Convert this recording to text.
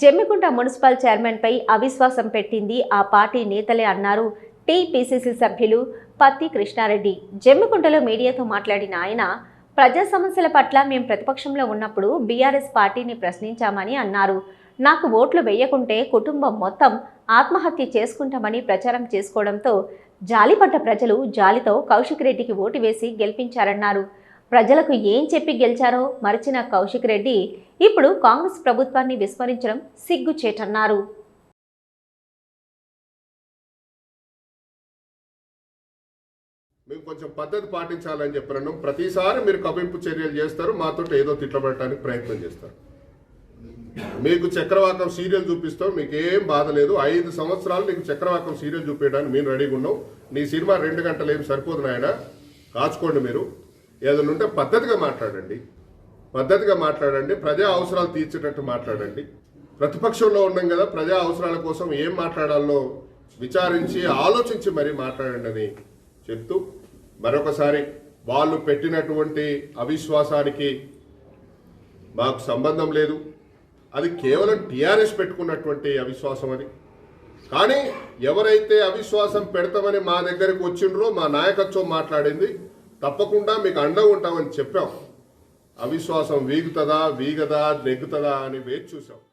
Jammikunta municipal చైర్మన్పై అవిశ్వాసం పెట్టింది ఆ పార్టీ నేతలే అన్నారు. టీపీసీసీ సభ్యులు పత్తి కృష్ణారెడ్డి. జమ్మికుంటలో మీడియాతో మాట్లాడిన ఆయన ప్రజా సమస్యల పట్ల మేము ప్రతిపక్షంలో ఉన్నప్పుడు బీఆర్ఎస్ పార్టీని ప్రశ్నించామని అన్నారు. నాకు ఓట్లు వేయకుంటే కుటుంబం మొత్తం ఆత్మహత్య చేసుకుంటామని ప్రచారం చేసుకోవడంతో జాలిపడ్డ ప్రజలు జాలితో కౌశిక్ రెడ్డికి ఓటు వేసి గెలిపించారన్నారు. ప్రజలకు ఏం చెప్పి గెలిచారో మరిచిన కౌశిక్ రెడ్డి ఇప్పుడు కాంగ్రెస్ ప్రభుత్వాన్ని విస్మరించడం సిగ్గుచేటన్నారు. మేము కొంచెం పద్ధతి పాటించాలని చెప్పినాను. ప్రతిసారి మీరు కవింపు చర్యలు చేస్తారు మాతో ఏదో తిట్లబడటానికి ప్రయత్నం చేస్తారు. మీకు చక్రవాకం సీరియల్ చూపిస్తాం మీకు ఏం బాధ లేదు. ఐదు సంవత్సరాలు నీకు చక్రవాకం సీరియల్ చూపించడానికి మేము రెడీగా ఉన్నాం. నీ సినిమా రెండు గంటలు ఏం సరిపోదు నాయన. కాచుకోండి మీరు. ఏదైనా ఉంటే పద్ధతిగా మాట్లాడండి. పద్ధతిగా మాట్లాడండి. ప్రజా అవసరాలు తీర్చేటట్టు మాట్లాడండి. ప్రతిపక్షంలో ఉన్నాం కదా ప్రజా అవసరాల కోసం ఏం మాట్లాడాలో విచారించి ఆలోచించి మరీ మాట్లాడండి అని చెప్తూ మరొకసారి వాళ్ళు పెట్టినటువంటి అవిశ్వాసానికి మాకు సంబంధం లేదు. అది కేవలం టీఆర్ఎస్ పెట్టుకున్నటువంటి అవిశ్వాసం అని కానీ ఎవరైతే అవిశ్వాసం పెడతామని మా దగ్గరకు వచ్చిండ్రో మా నాయకత్వం మాట్లాడింది. తప్పకుండా మీకు అండగా ఉంటామని చెప్పాం. అవిశ్వాసం వీగుతుందా వీగదా నెగ్గుతుందా అని వేచి చూసాం